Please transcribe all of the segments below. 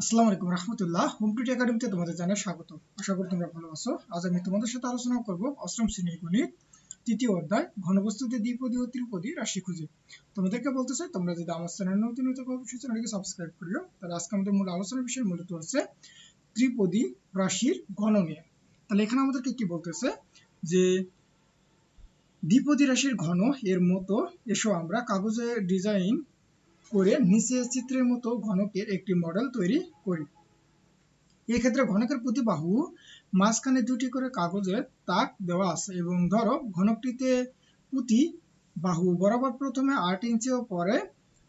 আসসালামু আলাইকুম রহমতুল্লাহ। হোম টুটি একাডেমিতে তোমাদের জানাই স্বাগত আশা করি তোমরা ভালো আছো। আজ আমি তোমাদের সাথে আলোচনা করব অষ্টম শ্রেণির গণিত, তৃতীয় অধ্যায়, ঘনবস্তুতে দ্বিপদী ও ত্রিপদী রাশি খুঁজে। তোমাদেরকে বলতে চাই, তোমরা যদি আমার চ্যানেল নতুন হতে অবশ্যই চ্যানেলকে সাবস্ক্রাইব করিও। তাহলে আজকে আমাদের মূল আলোচনার বিষয় মূলত হচ্ছে ত্রিপদী রাশির ঘন নিয়ে তাহলে এখানে আমাদেরকে কি বলতেছে? যে দ্বিপদী রাশির ঘন এর মতো এসো আমরা কাগজে ডিজাইন করে নিচে চিত্রের মতো ঘনকের একটি মডেল তৈরি করি। এক্ষেত্রে ঘনকের প্রতি বাহু মাঝখানে দুটি করে কাগজের তাক দেওয়া আছে এবং ধরো ঘনকটিতে প্রতি বাহু বরাবর প্রথমে আট ইঞ্চি ও পরে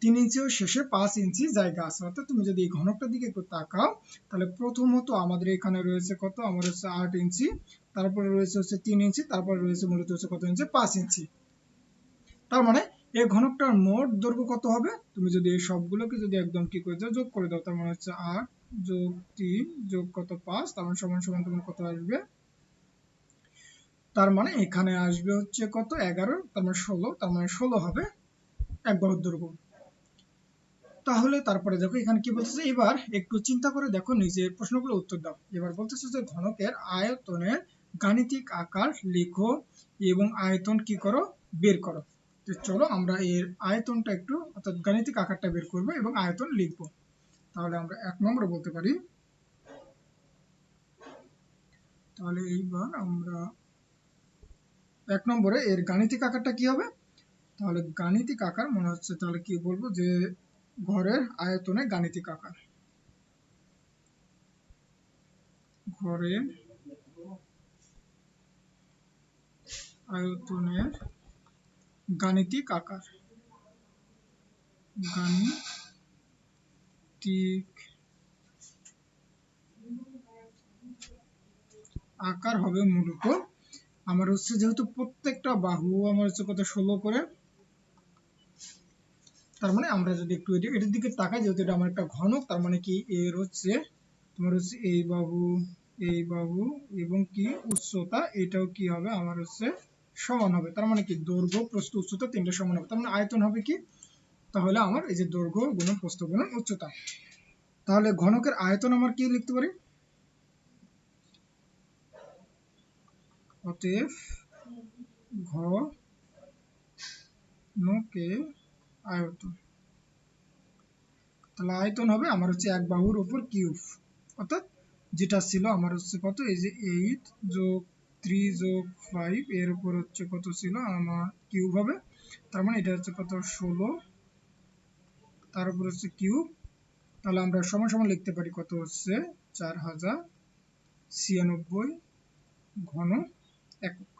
তিন ইঞ্চি ও শেষে পাঁচ ইঞ্চি জায়গা আছে। অর্থাৎ তুমি যদি এই ঘনকটার দিকে একটু তাকাও, তাহলে প্রথমত আমাদের এখানে রয়েছে কত? আমার হচ্ছে আট ইঞ্চি, তারপরে রয়েছে হচ্ছে তিন ইঞ্চি, তারপরে রয়েছে মূলত হচ্ছে কত ইঞ্চি? পাঁচ ইঞ্চি। তার মানে এই ঘনকটার মোট দৈর্ঘ্য কত হবে? তুমি যদি এই সবগুলোকে যদি একদম কি করে দাও, যোগ করে দাও, তার মানে হচ্ছে আট যোগ তিন যোগ কত পাঁচ? তার মানে সমান সমান তোমার কত আসবে? তার মানে এখানে আসবে হচ্ছে কত? এগারো, তার মানে ষোলো, তার মানে ষোলো হবে এক বাহুর দৈর্ঘ্য। তাহলে তারপরে দেখো, এখানে কি বলতেছে? এবার একটু চিন্তা করে দেখো, নিজে প্রশ্নগুলো উত্তর দাও। এবার বলতেছে যে ঘনকের আয়তনের গাণিতিক আকার লিখো এবং আয়তন কি করো? বের করো। তো চলো আমরা এর আয়তনটা একটু, অর্থাৎ গাণিতিক আকারটা বের করব এবং আয়তন লিখব। তাহলে আমরা এক নম্বরে বলতে পারি। তাহলে এইবার আমরা এক নম্বরে এর গাণিতিক আকারটা কি হবে? তাহলে গাণিতিক আকার মনে হচ্ছে, তাহলে কি বলব যে ঘরের আয়তনে গাণিতিক আকার। ঘরের আয়তনের গাণিতিক আকার। গাণিতিক আকার হবে মূলত আমার হচ্ছে যেহেতু প্রত্যেকটা বাহু আমার হচ্ছে কত ষোলো করে, তার মানে আমরা যদি একটু এটার দিকে তাকাই, যেহেতু এটা আমার একটা ঘনক, তার মানে কি? এর হচ্ছে তোমার হচ্ছে এই বাহু এই বাহু এবং কি উচ্চতা, এটাও কি হবে? আমার হচ্ছে সমান হবে। তার মানে কি? দৈর্ঘ্য, প্রস্থ, উচ্চতা তিনটা সমান হবে। তার মানে আয়তন হবে কি? তাহলে আমার এই যে দৈর্ঘ্য গুণন, প্রস্থ গুণন, উচ্চতা। তাহলে ঘনকের আয়তন আমার কি লিখতে পারি? অতএব ঘনকে আয়তন। তাহলে আয়তন হবে আমার হচ্ছে এক বাহুর উপর কিউব। অর্থাৎ যেটা ছিল আমার হচ্ছে কত? এই যে এইট যোগ থ্রি যোগ ফাইভ এর উপর হচ্ছে কত ছিল আমার কিউব হবে? তার মানে এটা হচ্ছে কত? ষোলো। তার উপর হচ্ছে কিউব। তাহলে আমরা সমান সমান লিখতে পারি কত হচ্ছে? চার হাজার ছিয়ানব্বই ঘন একক।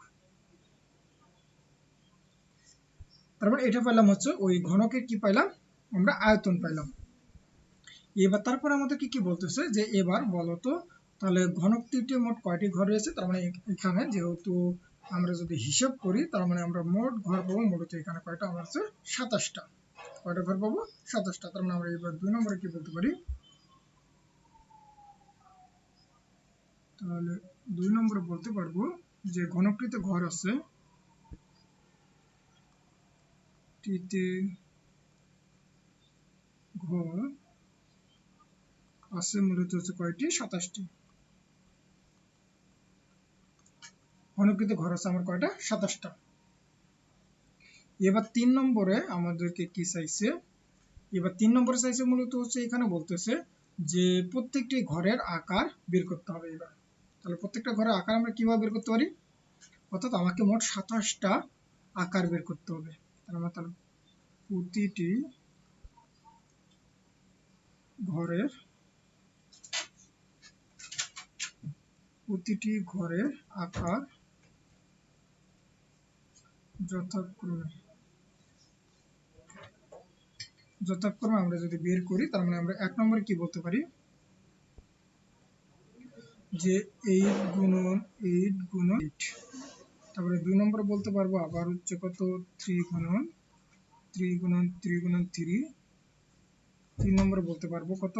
তারপর এটা পেলাম হচ্ছে ওই ঘনকের কি পাইলাম? আমরা আয়তন পাইলাম। এবার তারপর আমাদেরকে কি বলতেছে? যে এবার বলতো তাহলে ঘনকটিতে মোট কয়টি ঘর রয়েছে? তার মানে এখানে যেহেতু আমরা যদি হিসাব করি, তার মানে আমরা মোট ঘর পাবো মূলত এখানে কয়টা? আমার হচ্ছে সাতাশটা। কয়টা ঘর পাবো? সাতাশটা। তার মানে আমরা এবার দুই নম্বরে কি বলতে পারি? তাহলে দুই নম্বরে বলতে পারব যে ঘনকটিতে ঘর আছে। ঘর আছে মূলত হচ্ছে কয়টি? সাতাশটি। ঘনকৃত ঘর আছে আমার কয়টা? সাতাশটা। এবার তিন নম্বরে আমাদেরকে কি চাইছে? এবার তিন নম্বরে চাইছে মূলত হচ্ছে এখানে বলতেছে যে প্রত্যেকটি ঘরের আকার বের করতে হবে এবার। তাহলে প্রত্যেকটা ঘরের আকার আমরা কীভাবে বের করতে পারি? অর্থাৎ আমাকে মোট সাতাশটা আকার বের করতে হবে। আমরা তাহলে প্রতিটি ঘরের প্রতিটি ঘরের আকার যথাক্রমে। যথাক্রমে আমরা যদি বের করি, তার মানে আমরা এক নম্বরে কি বলতে পারি? যে এইট গুণন এইট গুণন এইট তারপরে দুই নম্বরে বলতে পারব আবার হচ্ছে কত? থ্রি গুণন থ্রি গুণন থ্রি গুণন থ্রি তিন নম্বরে বলতে পারব কত?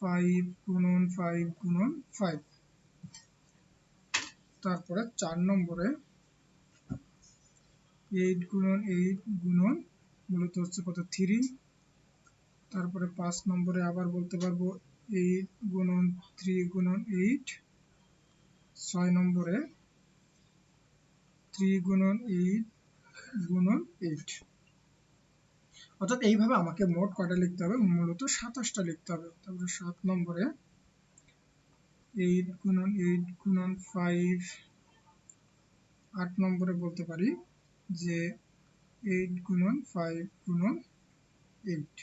ফাইভ গুণন ফাইভ গুণন ফাইভ তারপরে চার নম্বরে এইট গুণন এইট গুণন মূলত হচ্ছে কত? থ্রি। তারপরে পাঁচ নম্বরে আবার বলতে পারব এইট গুণন থ্রি গুণন এইট ছয় নম্বরে থ্রি গুণন এইট গুণন এইট অর্থাৎ এইভাবে আমাকে মোট কটা লিখতে হবে? মূলত সাতাশটা লিখতে হবে। তারপরে সাত নম্বরে এইট গুণন এইট গুণন ফাইভ আট নম্বরে বলতে পারি যে এইট গুণন ফাইভ গুণন এইট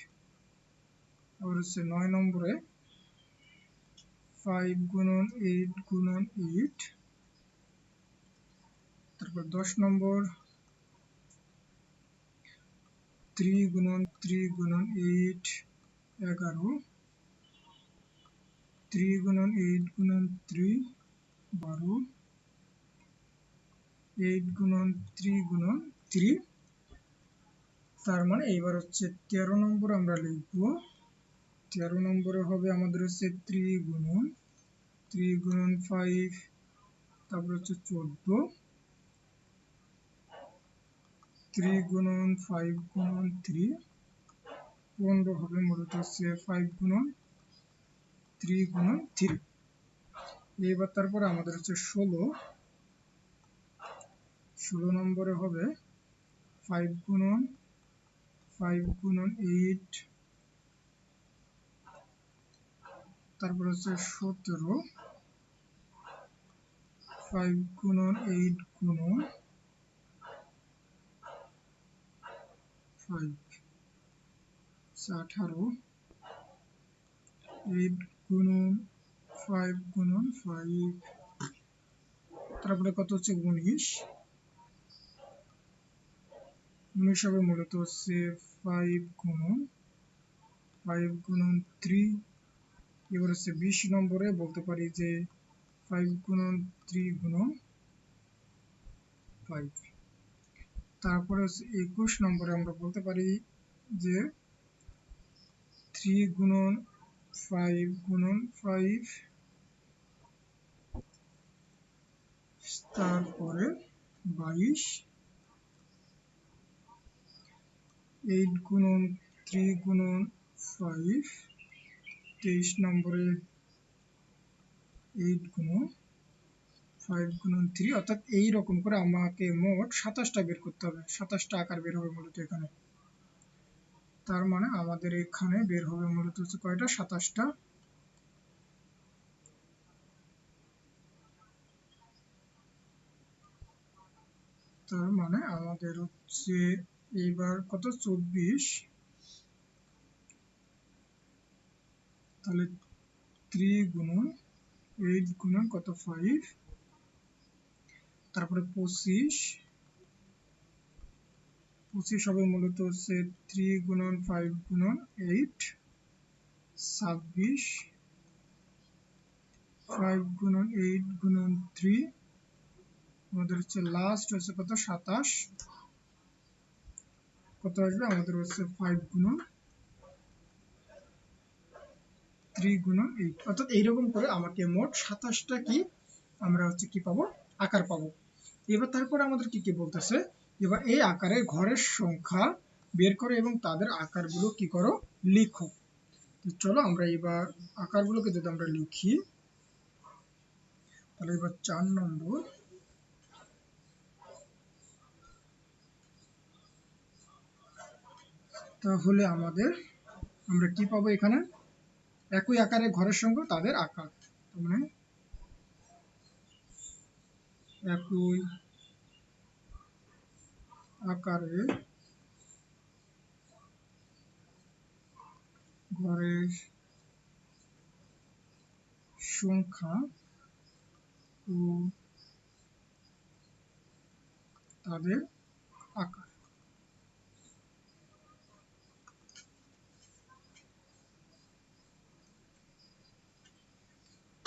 আবার হচ্ছে নয় নম্বরে ফাইভ গুণন এইট গুণন এইট তারপর দশ নম্বর থ্রি গুণন থ্রি গুণন এইট এগারো। থ্রি গুণন এইট গুণন থ্রি বারো। এইট গুণন থ্রি গুণন থ্রি তার মানে এইবার হচ্ছে তেরো নম্বর আমরা লিখব। তেরো নম্বরে হবে আমাদের হচ্ছে থ্রি গুণন থ্রি গুণন ফাইভ তারপর হচ্ছে চোদ্দ। থ্রি গুণন গুণন থ্রি পনেরো হবে মূলত হচ্ছে ফাইভ গুণন থ্রি গুণন থ্রি এইবার তারপরে আমাদের হচ্ছে ষোলো। ষোলো নম্বরে হবে। ফাইভ গুণন ফাইভ গুণন এইট তারপর হচ্ছে সতেরো। ফাইভ গুণন এইট গুণন ফাইভ আঠারো। এইট গুণন ফাইভ গুণন ফাইভ তারপরে কত হচ্ছে উনিশ? উনিশ হবে মূলত হচ্ছে ফাইভ গুণন ফাইভ গুণন থ্রি এবার হচ্ছে বিশ নম্বরে বলতে পারি যে ফাইভ গুণন থ্রি গুণন ফাইভ তারপরে হচ্ছে একুশ নম্বরে আমরা বলতে পারি যে থ্রি গুণন ফাইভ গুণন ফাইভ তারপরে বাইশ এইট গুণন থ্রি গুণন ফাইভ, তেইশ নম্বরে এইট গুণন, ফাইভ গুণন থ্রি, অর্থাৎ এই রকম করে আমাকে মোট সাতাশটা বের করতে হবে। সাতাশটা আকার বের হবে মূলত এখানে। তার মানে আমাদের এখানে বের হবে মূলত হচ্ছে কয়টা? সাতাশটা। তার মানে আমাদের হচ্ছে এইবার কত? চব্বিশ। তাহলে থ্রি গুণন এইট গুণন কত? ফাইভ। তারপরে পঁচিশ। পঁচিশ হবে মূলত হচ্ছে থ্রি গুণন ফাইভ গুণন এইট। ছাব্বিশ। ফাইভ গুণন এইট গুণন থ্রি। আমাদের হচ্ছে লাস্ট হচ্ছে কত? সাতাশ। কত আসবে? আমাদের হচ্ছে ফাইভ গুণন থ্রি গুণন এইট অর্থাৎ এইরকম করে আমাকে মোট সাতাশটা কি আমরা হচ্ছে কি পাবো? আকার পাবো। এবার তারপরে আমাদের কি কি বলতেছে? এবার এই আকারে ঘরের সংখ্যা বের করো এবং তাদের আকারগুলো কি করো? লিখো। তো চলো আমরা এবার আকারগুলোকে যদি আমরা লিখি, তাহলে এবার চার নম্বর তাহলে আমাদের, আমরা কি পাবো এখানে? একই আকারে ঘরের সঙ্গে তাদের আকার। মানে একই আকারে ঘরের সংখ্যা ও তাদের আকার।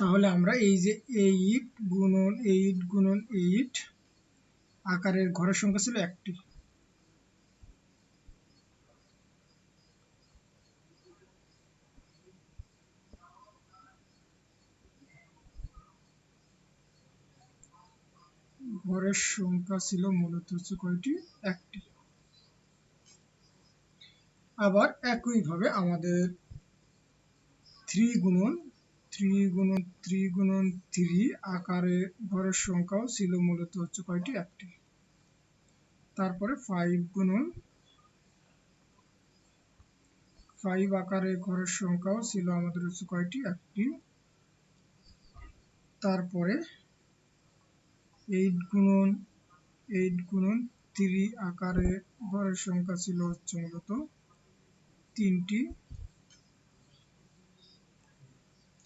তাহলে আমরা এই যে এইট গুণন এইট গুণন এইট আকারের ঘরের সংখ্যা ছিল একটি। ঘরের সংখ্যা ছিল মূলত হচ্ছে কয়টি? একটি। আবার একইভাবে আমাদের থ্রি গুণন থ্রি গুণন থ্রি গুণন থ্রি আকারে ঘরের সংখ্যাও ছিল মূলত হচ্ছে কয়টি? একটি। তারপরে ফাইভ গুণন ফাইভ আকারে ঘরের সংখ্যাও ছিল আমাদের হচ্ছে কয়টি? একটি। তারপরে এইট গুণন এইট গুণন থ্রি আকারে ঘরের সংখ্যা ছিল হচ্ছে মূলত তিনটি।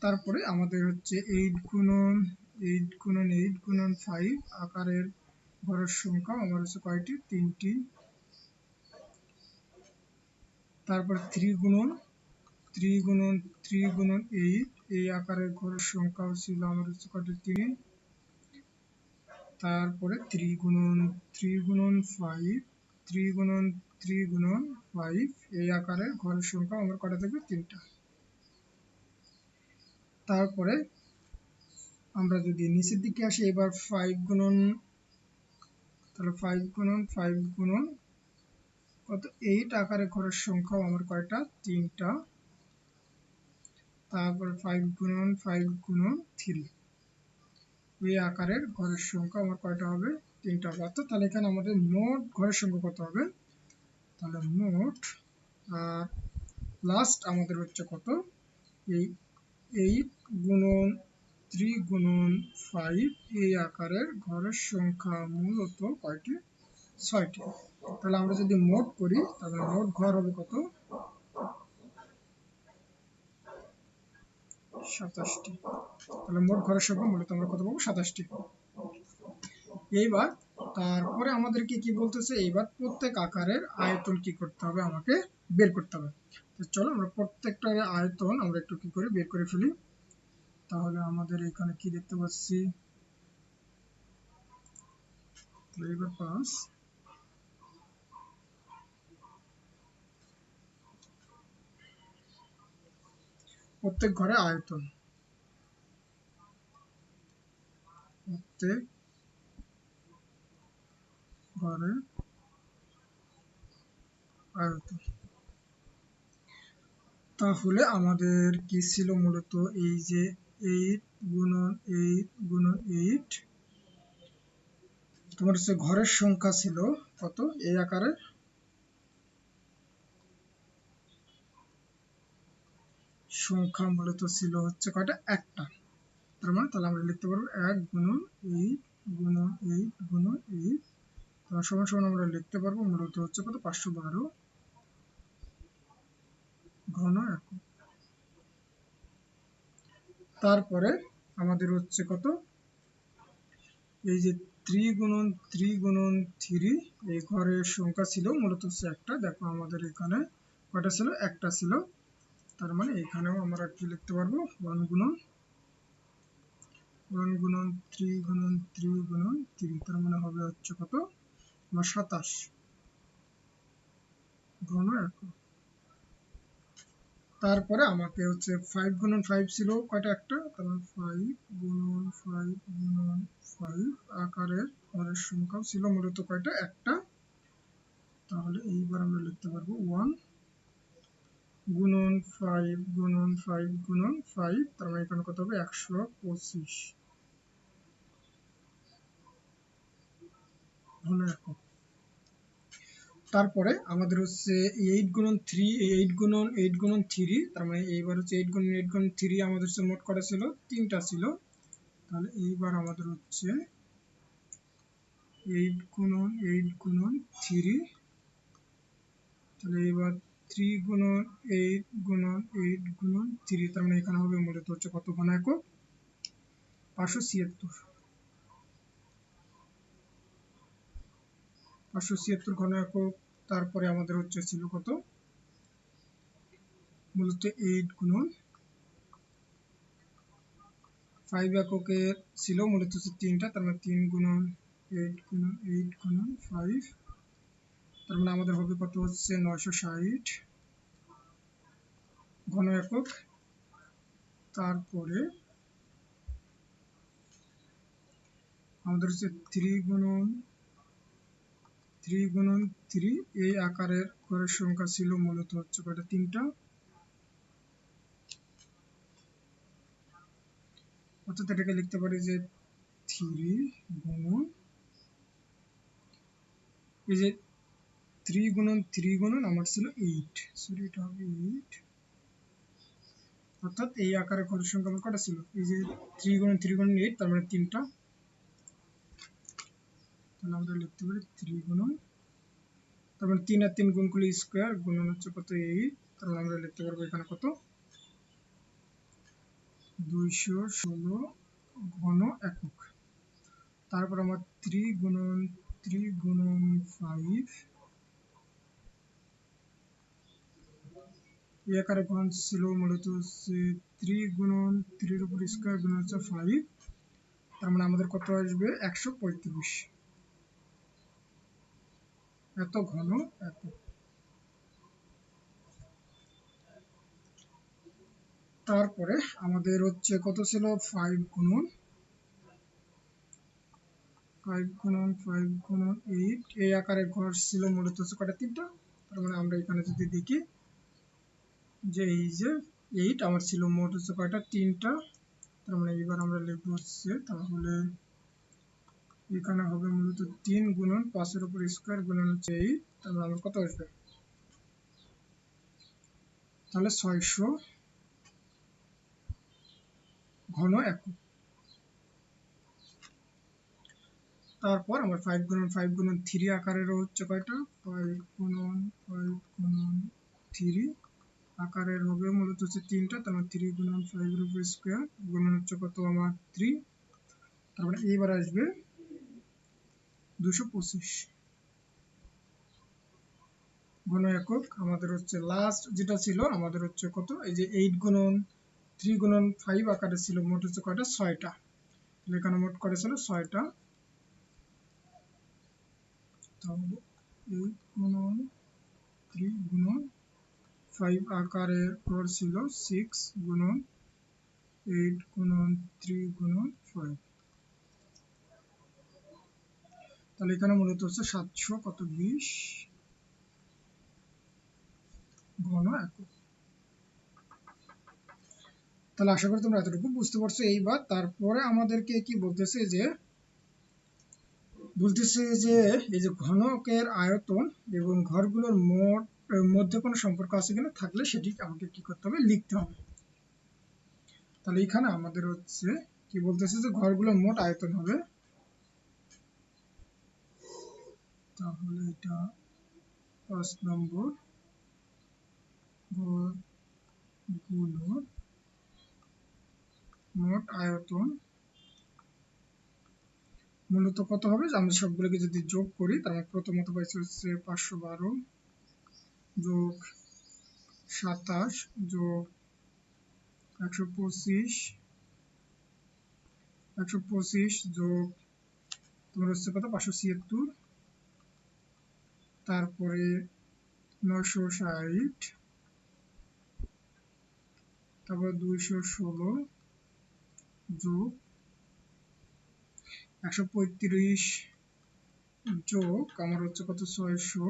তারপরে আমাদের হচ্ছে এইট গুণন এইট গুণন এইট গুণন ফাইভ আকারের ঘরের সংখ্যা আমার হচ্ছে কয়টি? তিনটি। তারপর থ্রি গুণন থ্রি গুণন থ্রি গুণন এইট এই আকারের ঘরের সংখ্যাও ছিল আমার হচ্ছে কয়টি? তিন। তারপরে থ্রি গুণন থ্রি গুণন ফাইভ থ্রি গুণন থ্রি গুণন ফাইভ এই আকারের ঘরের সংখ্যা আমার কটা থাকবে? তিনটা। তারপরে আমরা যদি নিচের দিকে আসি, এবার ফাইভ গুণন, তাহলে ফাইভ গুণন ফাইভ গুণন, কত? এইট আকারে ঘরের সংখ্যাও আমার কয়টা? তিনটা। তারপর ফাইভ গুণন ফাইভ গুণন থ্রি ওই আকারের ঘরের সংখ্যা আমার কয়টা হবে? তিনটা হবে। অর্থাৎ তাহলে এখানে আমাদের মোট ঘরের সংখ্যা কত হবে? তাহলে মোট আর লাস্ট আমাদের হচ্ছে কত? এই এইট গুণন থ্রি গুণন ফাইভ এই আকারের ঘরের সংখ্যা মূলত কয়টি? ছয়টি। তাহলে আমরা যদি মোট করি, তাহলে মোট ঘর হবে কত? সাতাশটি। তাহলে মোট ঘরের সংখ্যা মূলত আমরা কত পাবো? সাতাশটি। এইবার তারপরে আমাদেরকে কি বলতেছে? এইবার প্রত্যেক আকারের আয়তন কি করতে হবে? আমাকে বের করতে হবে। চলো আমরা প্রত্যেকটা আয়তন আমরা একটু কি করে বের করে ফেলি? তাহলে আমাদের এখানে কি দেখতে পাচ্ছি? প্রত্যেক ঘরে আয়তন। প্রত্যেক ঘরে আয়তন। তাহলে আমাদের কি ছিল মূলত? এই যে এইট গুণন এইট গুণন এইট তোমার হচ্ছে ঘরের সংখ্যা ছিল কত এই আকারে সংখ্যা মূলত ছিল হচ্ছে কয়টা একটা তার মানে তাহলে আমরা লিখতে পারব এক গুণন এইট গুণন এইট গুণন এইট তাহলে সমান সমান আমরা লিখতে পারব মূলত হচ্ছে কত পাঁচশো বারো ঘন একক তারপরে আমাদের হচ্ছে কত? এই যে থ্রি গুণন থ্রি গুণন থ্রি এই ঘরের সংখ্যা ছিল মূলত হচ্ছে একটা। দেখো আমাদের এখানে কয়টা ছিল? একটা ছিল। তার মানে এখানেও আমরা কি লিখতে পারব? ওয়ান গুণন ওয়ান গুণন থ্রি গুণন থ্রি গুণন থ্রি তার মানে হবে হচ্ছে কত? আমার সাতাশ। ঘন একক তারপরে আমাকে হচ্ছে ফাইভ গুণন ফাইভ ছিল। কয়টা একটা? তারপর ফাইভ গুণন ফাইভ গুণন ফাইভ আকারের ঘরের সংখ্যাও ছিল মূলত কয়টা? একটা। তাহলে এইবার আমরা লিখতে পারব ওয়ান গুণন ফাইভ গুণন ফাইভ গুণন ফাইভ তার মানে এখানে কত হবে? একশো পঁচিশ। ঘন একক তারপরে আমাদের হচ্ছে এইট গুণন থ্রি এইট গুণন এইট গুণন থ্রি তার মানে এইবার হচ্ছে এইট গুণন এইট গুণন থ্রি আমাদের হচ্ছে মোট করা ছিল? তিনটা ছিল। তাহলে এইবার আমাদের হচ্ছে এইট গুণন এইট গুণন থ্রি তাহলে এইবার থ্রি গুণন এইট গুণন এইট গুণন থ্রি তার মানে এখানে হবে মূলত হচ্ছে কত ঘন একক? পাঁচশো ছিয়াত্তর। পাঁচশো ছিয়াত্তর ঘন একক তারপরে আমাদের হচ্ছে ছিল কত? মূলত এইট গুণন ফাইভ এককের ছিল, মূলত হচ্ছে তিনটা, তার মানে তিন গুণন এইট গুণন এইট গুণন ফাইভ তার মানে আমাদের হবে কত হচ্ছে নয়শো ষাট ঘন একক। তারপরে আমাদের হচ্ছে থ্রি গুণন থ্রি গুণন থ্রি এই আকারের ঘরের সংখ্যা ছিল মূলত হচ্ছে কয়টা? তিনটা। অর্থাৎ এটাকে লিখতে পারি যে থ্রি গুণন এই যে থ্রি গুণন থ্রি গুণন আমার ছিল এইট সরি এটা হবে এইট অর্থাৎ এই আকারে ঘরের সংখ্যা আমার কটা ছিল? এই যে থ্রি গুণন থ্রি গুণন এইট তার মানে তিনটা। তাহলে আমরা লিখতে পারি থ্রি গুণন তার মানে তিন আর তিন গুণ করলে স্কোয়ার গুণন হচ্ছে কত এইট তার মানে আমরা লিখতে পারব এখানে কত? দুইশো ষোলো ঘন একক। তারপর আমার ফাইভ ছিল মূলত হচ্ছে থ্রি উপর স্কোয়ার গুণন হচ্ছে ফাইভ তার মানে আমাদের কত আসবে? একশো পঁয়ত্রিশ। এত ঘন, এত। তারপরে আমাদের হচ্ছে কত ছিল? ফাইভ গুণন ফাইভ গুণন ফাইভ গুণন এইট এই আকারে ঘর ছিল মূলত কটা তিনটা। তার মানে আমরা এখানে যদি দেখি যে এই যে এইট আমার ছিল মোট হচ্ছে কয়টা? তিনটা। তার মানে এবার আমরা লিখব হচ্ছে তাহলে এখানে হবে মূলত তিন গুণন, পাঁচের উপর স্কোয়ার গুণন হচ্ছে তার মানে আমার কত আসবে? তাহলে ছয়শো ঘন একক তারপর আমার ফাইভ গুণন ফাইভ গুণন থ্রি আকারের হচ্ছে কয়টা? ফাইভ গুণন ফাইভ গুণন থ্রি আকারের হবে মূলত হচ্ছে তিনটা তার মানে থ্রি গুণন ফাইভ উপর স্কোয়ার গুণন হচ্ছে কত? আমার থ্রি তারপরে এইবার আসবে দুশো পঁচিশ। ঘন একক, আমাদের হচ্ছে লাস্ট যেটা ছিল, আমাদের হচ্ছে কত? এই যে এইট গুণন থ্রি গুণন ফাইভ আকারে ছিল, মোট হচ্ছে কয়টা? ছয়টা। এখানে মোট করে ছিল? ছয়টা। তাহলে এইট গুণন থ্রি গুণন ফাইভ আকারে ছিল সিক্স গুণন এইট গুণন থ্রি গুণন ফাইভ তাহলে এখানে মূলত হচ্ছে সাতশো কত বিশ? ঘন একক। তাহলে আশা করি তোমরা এতটুকু বুঝতে পারছ। এইবার তারপরে আমাদেরকে কি বলতেছে যে বলতেছে যে, এই যে ঘনকের আয়তন এবং ঘরগুলোর মোট মধ্যে কোনো সম্পর্ক আছে কিনা থাকলে সেটি আমাকে কি করতে হবে? লিখতে হবে। তাহলে এখানে আমাদের হচ্ছে কি বলতেছে যে, ঘরগুলোর মোট আয়তন হবে তাহলে এটা পাঁচ নম্বর ঘরগুলোর মোট আয়তন মূলত কত হবে? আমরা সবগুলোকে যদি যোগ করি, তাহলে প্রথমত পাইছি হচ্ছে পাঁচশো বারো যোগ সাতাশ যোগ একশো পঁচিশ। একশো পঁচিশ যোগ তোমার হচ্ছে কত? পাঁচশো ছিয়াত্তর। তারপরে নয়শো ষাট, তারপরে দুইশো ষোলো যোগ একশো পঁয়ত্রিশ যোগ আমার হচ্ছে কত? ছয়শো।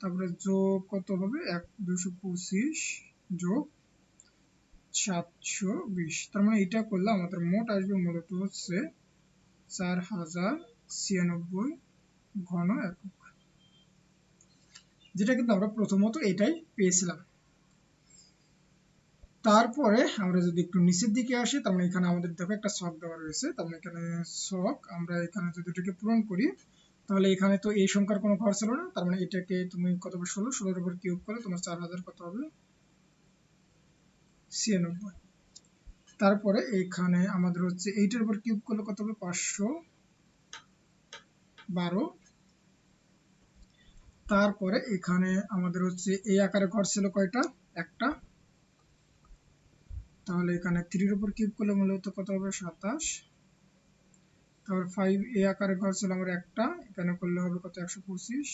তারপরে যোগ কত হবে? এক দুশো পঁচিশ যোগ সাতশো বিশ। তার মানে এটা করলে আমাদের মোট আসবে মূলত হচ্ছে চার হাজার ছিয়ানব্বই ঘন একক। যেটা কিন্তু আমরা প্রথমত এটাই পেয়েছিলাম। তারপরে আমরা যদি একটু নিচের দিকে আসি, তার মানে এখানে আমাদের দেখো একটা শখ দেওয়া রয়েছে। তার মানে এখানে শখ, আমরা এখানে যদি এটাকে পূরণ করি, তাহলে এখানে তো এই সংখ্যার কোনো ঘর ছিল না। তার মানে এটাকে তুমি কত হবে ষোলো? ষোলোর উপর কিউব করে তোমার চার হাজার কত হবে? ছিয়ানব্বই। তারপরে এখানে আমাদের হচ্ছে এইটার উপর কিউব করলে কত হবে? পাঁচশো বারো। তারপরে এখানে আমাদের হচ্ছে এই আকারে ঘর ছিল কয়টা? একটা। তাহলে এখানে থ্রির উপর কিউব করলে মূলত কত হবে? সাতাশ। তারপর ফাইভ এ আকারে ঘর ছিল আমার একটা, এখানে করলে হবে কত? একশো পঁচিশ।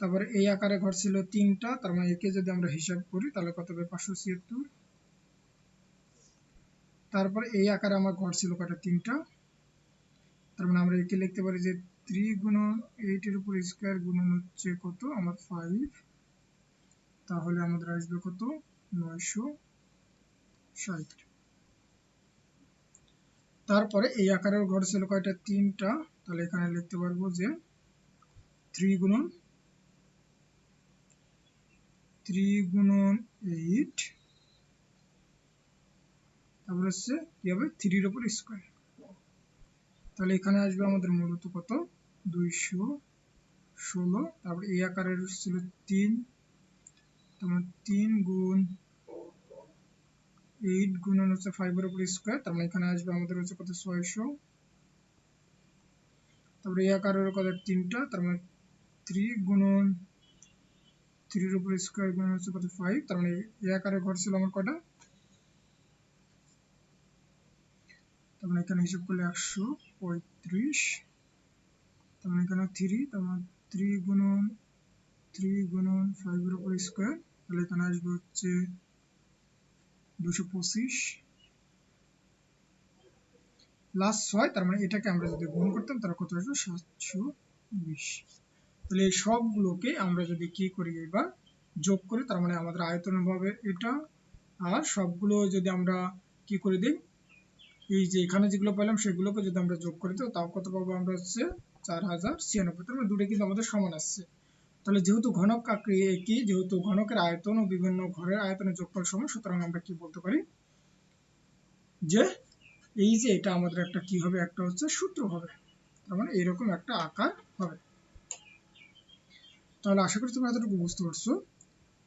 তারপরে এই আকারে ঘর ছিল তিনটা, তার মানে একে যদি আমরা হিসাব করি, তাহলে কত হবে? পাঁচশো ছিয়াত্তর। তারপরে এই আকারে আমার ঘর ছিল কটা তিনটা। তার মানে আমরা একে লিখতে পারি যে থ্রি গুণন এইটের উপর স্কোয়ার গুণন হচ্ছে কত? আমার ফাইভ তাহলে আমাদের আসবে কত? নয়শো ষাট। তারপরে এই আকারের ঘর ছিল কয়টা? তিনটা। তাহলে এখানে লিখতে পারব যে থ্রি গুণন থ্রি গুণন এইট, তারপর হচ্ছে কি হবে? থ্রির উপর স্কোয়ার। তাহলে এখানে আসবে আমাদের মূলত কত? দুইশো, ষোলো, তারপর এই আকারের ছিল তিন, তারপর তিন গুণ এইট গুণন হচ্ছে ফাইভের উপর স্কোয়ার তার মানে এখানে আসবে আমাদের হচ্ছে কত? ছয়শো। তারপরে এই আকারের কত? তিনটা, তার মানে থ্রি গুণন, থ্রির উপর স্কোয়ার গুণন হচ্ছে কত? ফাইভ তার মানে এই আকারে ঘর ছিল আমার কটা তার মানে এখানে হিসাব করলে একশো পঁয়ত্রিশ। মানে এখানে থ্রি তার মানে থ্রি গুণন থ্রি গুণন ফাইভের উপর স্কোয়ার তাহলে এখানে আসবে হচ্ছে দুশো পঁচিশ। লাস্ট ছয়, তার মানে এটাকে আমরা যদি গুণ করতাম, তাহলে কত আসবে? সাতশো বিশ। তাহলে এই সবগুলোকে আমরা যদি কি করি এবার? যোগ করি, তার মানে আমাদের আয়তন ভাবে এটা, আর সবগুলো যদি আমরা কি করে দিই? এই যে এখানে যেগুলো পেলাম, সেগুলোকে যদি আমরা যোগ করে দিই তাও কত পাবো আমরা হচ্ছে চার কিন্তু আমাদের সমান আসছে। তাহলে যেহেতু ঘনক যেহেতু ঘনকের আয়তন ও বিভিন্ন ঘরের আয়তনের যোগফল সমান, সুতরাং আমরা কি বলতে পারি? যে এই যে এটা আমাদের একটা কি হবে? একটা হচ্ছে সূত্র হবে। তার মানে এরকম একটা আকার হবে। তাহলে আশা করি তোমরা এতটুকু বুঝতে পারছ।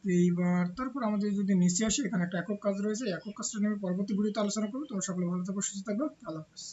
এইবার তারপর আমাদের যদি নিচে আসে, এখানে একটা একক কাজ রয়েছে। একক কাজটা নিয়ে পরবর্তী ভিডিওতে আলোচনা করব। তোমরা সকলে ভালো সুস্থ থাকবে আল্লাহ হাফিজ।